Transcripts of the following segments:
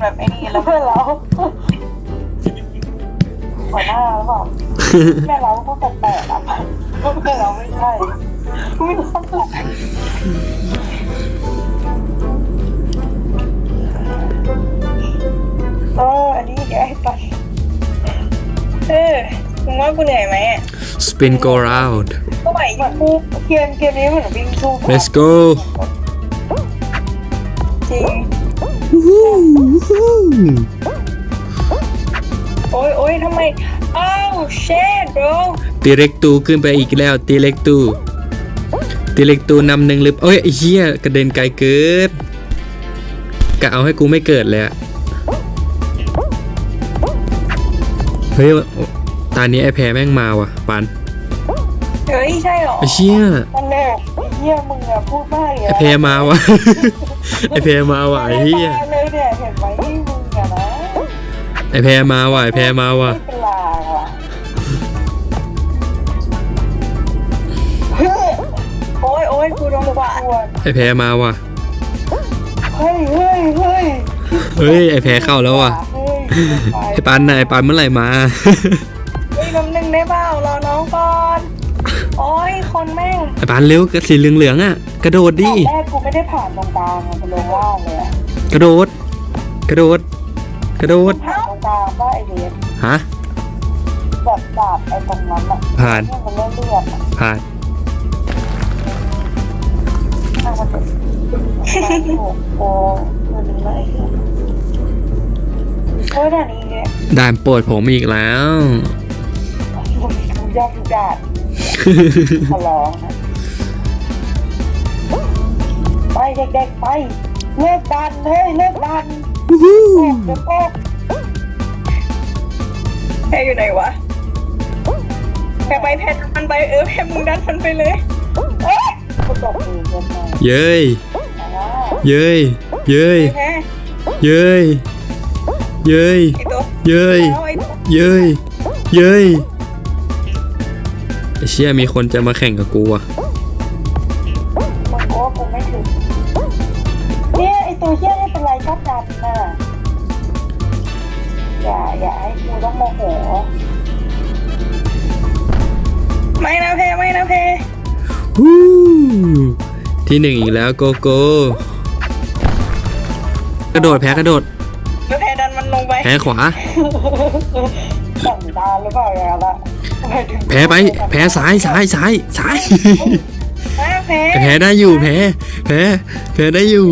แบบไอ้นี่แล้วเพื่อนเราหัวหน้าหรือเปล่าแม่เราก็แปลกๆอะเพื่อนเราไม่ใช่ไม่ต้องแปลกเอออันนี้แกให้ตัดเออมึงว่ากูเหนื่อยไหมอะ spin go round ก็ไหวเหมือนเกมเกมนี้เหมือนวิ่งสู้ let's go จริง โอ้ยโอ้ยทำไม อ้าวเชด bro ตีเล็กตูขึ้นไปอีกแล้ว ตีเล็กตู ตีเล็กตูนำหนึ่งหรือเอ้ยไอ้เหี้ยกระเด็นไกลเกินกะเอาให้กูไม่เกิดเลยอะเฮ้ยตอนนี้ไอ้แพ้แม่งมาว่ะปันเฮ้ยใช่เหรอไอ้เชี่ยตลกไอ้เหี้ยมึงอะพูดมากเลยไอ้แพ้มาว่ะ ไอ้แพ้มาว่ะไอ้เหี้ยเลยเนี่ยเห็นไหมที่มึงอะนะไอ้แพ้มาว่ะไอ้แพ้มาว่ะไม่เป็นลางว่ะเฮ้ยโอ้ยโอ้ยกูโดนกวาดควรไอ้แพ้มาว่ะเฮ้ยเฮ้ยเฮ้ยเฮ้ยไอ้แพ้เข้าแล้วว่ะเฮ้ยไอ้ปันน่ะไอ้ปันเมื่อไหร่มาเฮ้ยน้ำหนึ่งได้เปล่ารอน้องก่อนโอ้ย คนแม่งไอ้ปันเร็วกระสีเหลืองๆอะ กระโดดดิตอนแรกกูไม่ได้ผ่านตรงกลางอะเป็นลงล่างเลยอะกระโดด กระโดด กระโดดผ่านตรงกลางว่าไอเดียฮะแบบดาบไอตรงนั้นอะผ่านเนี่ยมันเลือดเลือดอะผ่านข้างมันเป็นโอ้โหมันเป็นไรเนี่ยเฮ้ยด่านนี้เนี่ยด่านโปรดผมอีกแล้วทุกยอดทุกด่าน ขอร้องนะไปเด็กๆไปเลิกดันเฮ้ยเลิกดันออกเดี๋ยออกแพรอยู่ไหนวะแพรไปแพรดันมันไปเออแพรมึงดันมันไปเลยเอ้ยกูตกเองกันมาเย้ย อ่าเย้ย เย้ย แพรเย้ย เย้ย ไอตัวเย้ย เอาไอตัว เย้ย เย้ย ไอ้เชี่ยมีคนจะมาแข่งกับกูอะมึงก็กูไม่ถึงเนี่ยไอตัวเชี่ยไม่เป็นไรก็ดันน่ะอย่าอย่าให้กูต้องโมโหไม่นะแพรไม่นะแพรฮู้ที่หนึ่งอีกแล้วโกโก้กระโดดแพ้กระโดดแล้วแพรดันมันลงไปแพ้ขวาสั่งตาหรือเปล่าอย่างนั้นละหมายถึง แพ้ไป แพ้ซ้ายซ้ายซ้ายซ้ายมาแพรแพ้ได้อยู่แพ้แพ้แพ้ได้อยู่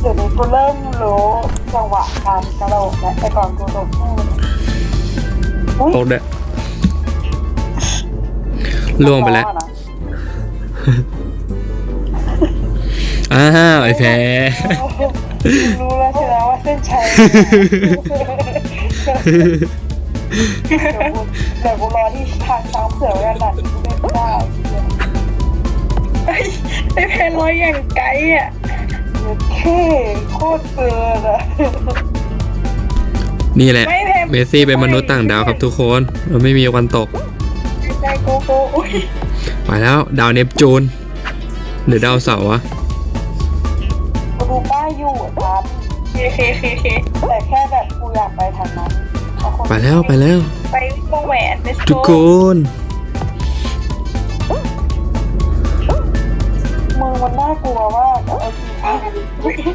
เดี๋ยวนี้กูเริ่มรู้จังหวะการกระโดดแล้วแต่ก่อนกูโดดแค่อุ้ยตกเด้อล่วงไปแล้วอ้าวไอ้แพ้รู้แล้วใช่ไหมว่า เส้นชัยเดี๋ยวกูรอที่ทางช้างเผือกไว้กันหน่อยกูไม่ได้เฮ้ยไอแพรลอยอย่างไกลอะเท่โคตรเกินอะนี่แหละ เมสซี่เป็นมนุษย์ต่างดาวครับทุกคนมันไม่มีวันตกไม่ใช่โกโก้อุ้ยไปแล้ว ดาวเนปจูนหรือดาวเสาร์วะดูป้ายอยู่ครับ เคเคเคเคแต่แค่แบบกูอยากไปทางนั้นเอาคนไปแล้วไปแล้ว ไปวงแหวน let's ทุก go คนมือมันน่ากลัวมากแต่เอาจริง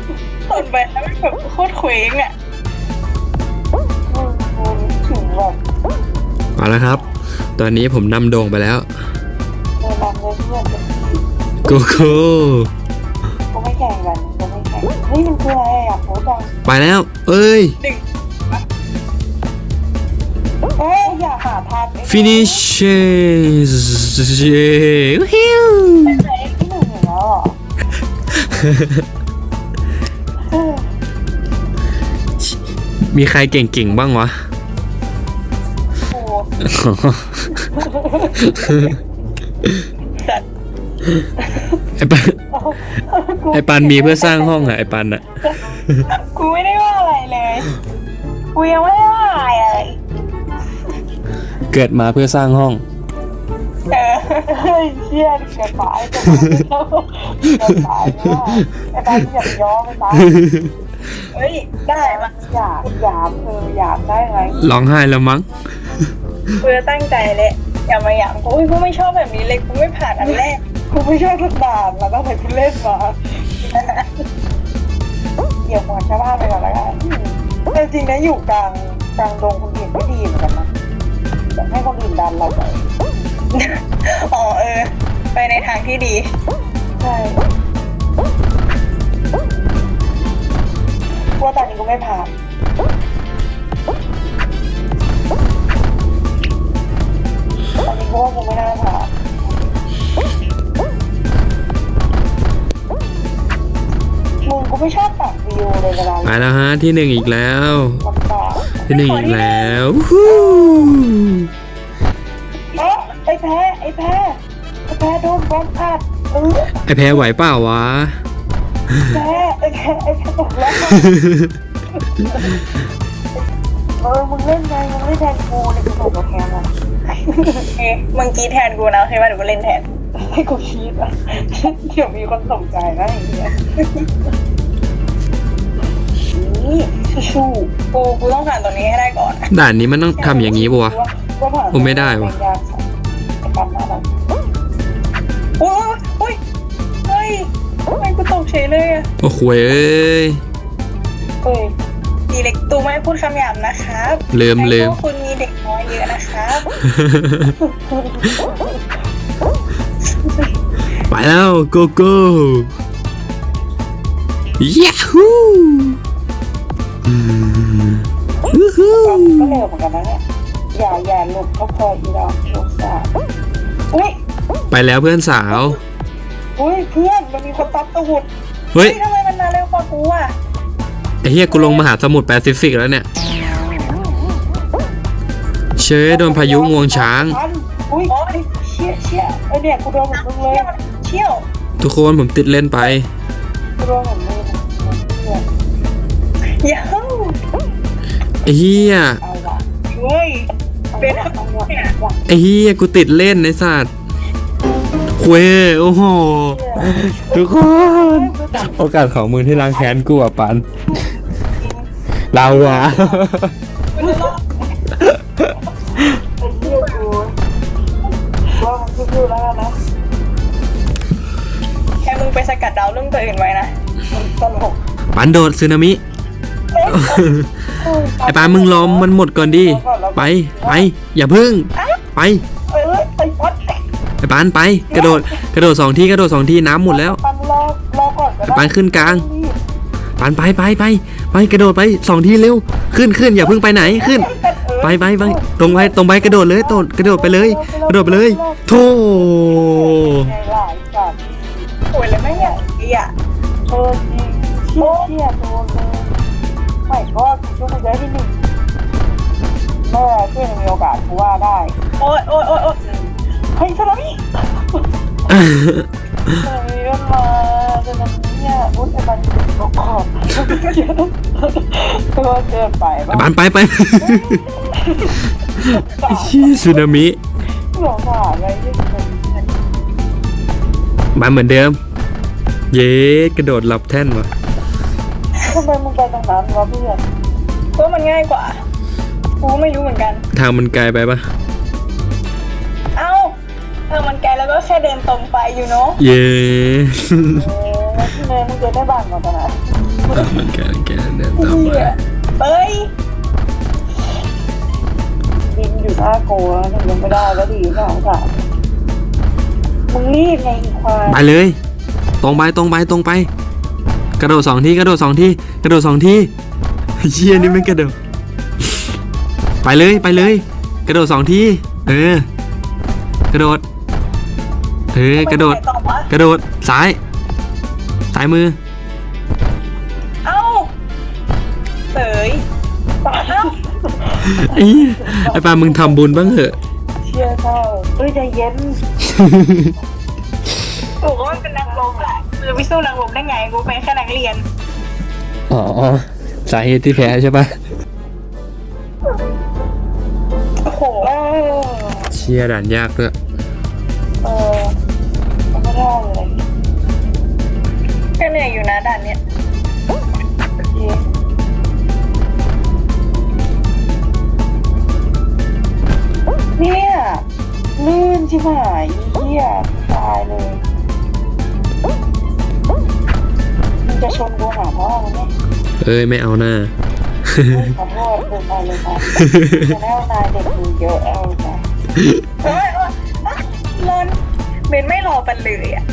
ต้นไปแล้วมันแบบโคตรเคว้งอะมือมือถึงแบบมาแล้วครับ ตอนนี้ผมนำโด่งไปแล้วเดินนำเลยเพื่อนจะโกโก้กูไม่แข่งกันกูไม่แข่งเฮ้ยมันคืออะไร อะโหจังไปแล้ว เอ้ยดึงเอ้ยอย่าหาทางไอ้ finish ฮิวไหนที่หนึ่งอย่างแล้วเหรอเออมีใครเก่งๆบ้างวะกูสัตว์ไอปัน ไอปันมีเพื่อสร้างห้องอะไอปันอะ กูไม่ได้ว่าอะไรเลย กูยังไม่ได้ว่าอะไรเลย เกิดมาเพื่อสร้างห้อง เออเฮ้ยเชี่ยเกิดสายเกิดสายว่าไอ้ตาที่อย่าไปย้อมไอ้ตาเฮ้ย ได้มาอยากอยากเธออยากได้ไงร้องไห้แล้วมั้งกูจะตั้งใจเลยอย่ามาหยามกูอุ้ยกูไม่ชอบแบบนี้เลยกูไม่ผ่านอันแรกกูไม่ชอบทุกด่านแล้วก็ไปกูเล่นมา เดี๋ยวหัวชาวบ้านไปก่อนแล้วกันแต่จริงนะอยู่กลางกลางดงคนอื่นไม่ดีเหมือนกันนะแบบให้คนอื่นดันเราไปอ๋อเออ ไปในทางที่ดี ใช่กลัวตอนนี้กูไม่ผ่านตอนนี้กูว่ากูไม่น่าผ่าน กูไม่ชอบตัดวิวเลยเวลาไปแล้วฮะที่หนึ่งอีกแล้ว ลำบากที่หนึ่งอีกแล้วฮู้เอ๊ะไอ้แพ้ไอ้แพ้ไอ้แพ้โดนบอลพลาดเออไอแพ้ไหวเปล่าวะ แพ้ไอ้แพ้ไอ้แพ้ตกแล้วเออมึงเล่นไงมึงไม่แทนกูเนี่ยกูตกกับแพ้มาเอ๊ะมึงกรีดแทนกูนะโอเคป่ะเดี๋ยวกูเล่นแทนให้กูชีดอะเดี๋ยวมีคนสนใจนะอย่างเงี้ย นี่ชู้กูกูต้องผ่านตัวนี้ให้ได้ก่อนด่านนี้มันต้องทำอย่างนี้ปะวะว่าผ่านผมไม่ได้ว่ะเป็นยากสัตว์ไอ้ปั๊มหน้าแบบอุ้ยอุ้ยเฮ้ยทำไมกูตกเฉยเลยอะโอ้โหเอ้ยเฮ้ยดีเล็กตูไม่พูดคำหยาบนะครับลืมลืมไอ้พวกคุณมีเด็กน้อยเยอะนะครับไปแล้วโกโก้ยาฮู วู้ฮู้ก็เร็วเหมือนกันนะเนี่ยอย่าอย่าหลบก็พออีดอกลูกสาวอุ้ยไปแล้วเพื่อนสาว อุ้ยเพื่อนมันมีคนตัดตูดเฮ้ยเฮ้ยทำไมมันมาเร็วกว่ากูอะไอ้เฮียกูลงมหาสมุทรแปซิฟิกแล้วเนี่ย เชยโดนพายุงวงช้างทันอุ้ยเชี่ยเชี่ยไอเนี่ยกูโดนเหมือนมึงเลยเชี่ยวมันเชี่ยวทุกคนผมติดเล่นไปกูโดนเหมือนมึงเนี่ยอย่าเฮ้ย ไอ้เฮียเอาละเฮ้ยเอาเป็นละเอาละเนี่ยว่ะไอ้เฮียกูติดเล่นในสัตว์เว้ยโอ้โห ทุกคน โอกาสของมึงที่ล้างแค้นกูอะปัน เราอะมันจะรอดไอ้เชี่ยกูว่ามันคือๆแล้วกันนะแค่มึงไปสกัดดาวรุ่งตัวอื่นไว้นะมันตลกปันโดดซึนามิ ไอ้ปลามึงรอมันหมดก่อนดิไปไปอย่าพึ่ง ไปไอ้ปานไป กระโดดกระโดดสองทีกระโดดสองทีน้ำหมดแล้วปันรอรอก่อนก็ได้ปานขึ้นกลางปานไปไปไปไปกระโดดไปสองทีเร็วขึ้นขึ้นอย่าเพิ่งไปไหนขึ้น ไปไปไปตรงไปตรงไปกระโดดเลยโดดกระโดดไปเลย กระโดดไปเลยโธ่ไงล่ะไอ้สัตว์ป่วยเลยไหมเนี่ยไอ้อะเออจริงเชี่ยเชี่ยโดนเลย ไม่ก็ช่วยกูได้ที่หนึ่งเมื่อเพื่อนมีโอกาสกูว่าได้ โอ๊ยโอ๊ยโอ๊ยโอ๊ยเฮ้ยสลับอีกเฮ้ยมันมาจะนำเนี่ยอุ้ยไอ้มันประกอบตัวเกินไปไอ้ปานไปไปไอ้ชี้สึนามิหลงหาอะไรที่มันมาเหมือนเดิม เย้กระโดดหลับแท่นวะ ทำไมมึงไปตรงนั้นวะเพื่อนกูว่ามันง่ายกว่า กูก็ไม่รู้เหมือนกัน ทางมันไกลไปปะเอ้าเออมันไกลแล้วก็แค่เดินตรงไปอยู่เนาะเย้เออแล้วที่เนยมึงเจอได้บ้านก่อนตอนนั้นมันไกลมันไกลเดินต่อไปเหี้ยเฮ้ยดินอยู่หน้าโกแล้วมันยังไม่ได้แล้วดีน่าสงสารมึงรีบไงอีควายไปเลย ตรงไปตรงไปตรงไป กระโดดสองทีกระโดดสองทีกระโดดสองทีเชี่ยนี่ไม่กระโดดไปเลยไปเลย กระโดดสองทีเออกระโดดเออกระโดดไปไหนต่อวะกระโดดซ้ายซ้ายมือเอ้าเสยเอ้าไอ้เหี้ยไอ้ปามึงทำบุญบ้างเหอะเชี่ยเศร้าเฮ้ยใจเย็นกูก็เป็นนักรบแหละ จะไปสู้รังลมได้ไง กูเป็นแค่นักเรียน อ๋อ สาเหตุที่แพ้ใช่ปะโอ้โหเชียด่านยากเลยเออไม่รอดเลยก็เหนื่อยอยู่นะด่านเนี้ยเนี่ยลื่นใช่ไหมเหี้ยตายเลย งจะชนกูหาพ่อมึงเนี่ยเอ้ยไม่เอาหน้า ขอโทษเกินไปเลยครับจะแน่วนายเด็กดูเยอะเอาจ้ะเฮ้ยเอ้ยอะนอนเบนไม่รอกันเลยอะ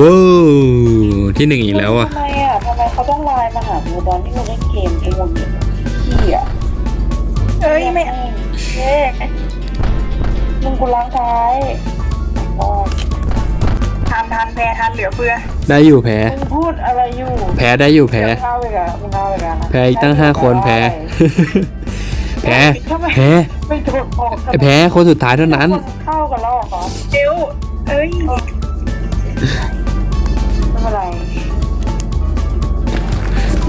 ว้าวที่หนึ่งอีกแล้วอะ ทำไมอะทำไมเขาต้องไลน์มาหากูตอนที่มึงเล่นเกมไอ้วงเด็กเหี้ยเอ้ยไม่เอ๊ะมึงกูล้างท้ายก็ ทันทันแพ้ทันเหลือเฟือได้อยู่แพ้ มึงพูดอะไรอยู่แพ้ได้อยู่แพ้มึงเอาไปกันมึงเอาไปกันนะแพ้อีกตั้งห้าคนแพ้ แพ้ทำไมแพ้ ไม่ถูกบอกไอ้แพ้คนสุดท้ายเท่านั้นเข้ากันแล้วเหรอเอวเอ้ยไม่เป็นไร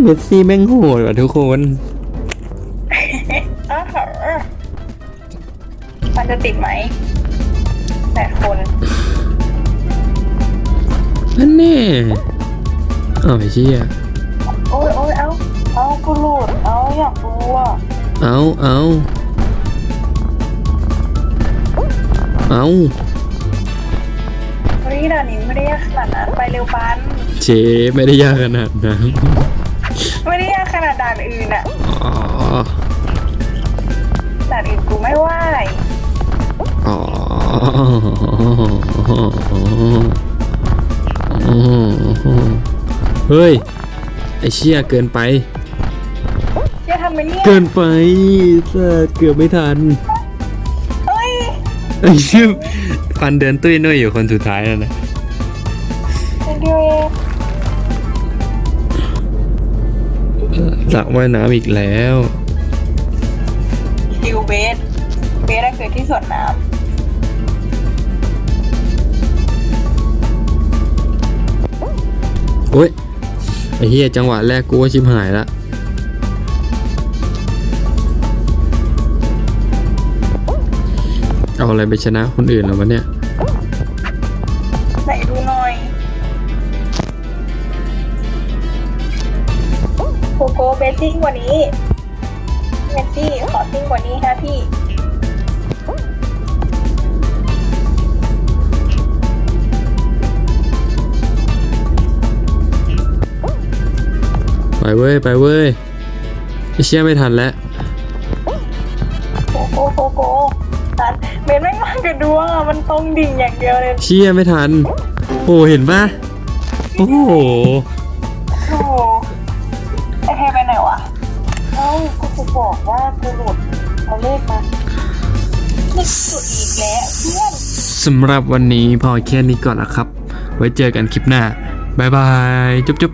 เมสซี่แม่งโหดว่ะทุกคน อ้าวมันจะติดไหมแปดคน นั่นแน่อ้าวไอ้เชี่ยโอ้ยโอ้ยเอ้าเอากูหลุดเอาอยากรู้อะเอาเอาเอาเฮ้ยด่านนี้ไม่ได้ยากขนาดนั้นไปเร็วปันเชไม่ได้ยากขนาดนั้นไม่ได้ยากขนาดด่านอื่นอะอ๋อด่านอื่นกูไม่ไหวอ๋อ ฮ้ย ไอเชี่ยเกินไปจะทำเป็นเนี่ยเกินไปเสอเกือบไม่ทัน เฮ้ยไอเชี่ยฟันเดินตุ้ยนุ้ยอยู่คนสุดท้ายแล้วนะเป็นเดียวเองสระว่ายน้ำอีกแล้วคิวเบส เบสอะเกิดที่สวนน้โอ้ย ไอเฮียจังหวะแรกกูว่าชิบหายละเอาอะไรไปชนะคนอื่นแล้ววะเนี่ยไหนดูหน่อยโกโก้เบสซิ่งกว่านี้เบสซี่ขอซิ่งกว่านี้ฮะพี่ ไปเว้ย ไปเว้ยไอเชี่ยไม่ทันแล้วโกโก้โกโก้ตัดเบสไม่งมากระดวงอะ มันตรงดิ่งอย่างเดียวเลย เชี่ยไม่ทัน โอ้เห็นปะโอ้โหโอ้โหไอแพรไปไหนวะเอาก็กูบอกว่ากูหลุดเอาเลขมานึกสุดอีกแล้วเพื่อน สำหรับวันนี้พอแค่นี้ก่อนนะครับ ไว้เจอกันคลิปหน้า บ๊ายบาย จุ๊บจุ๊บ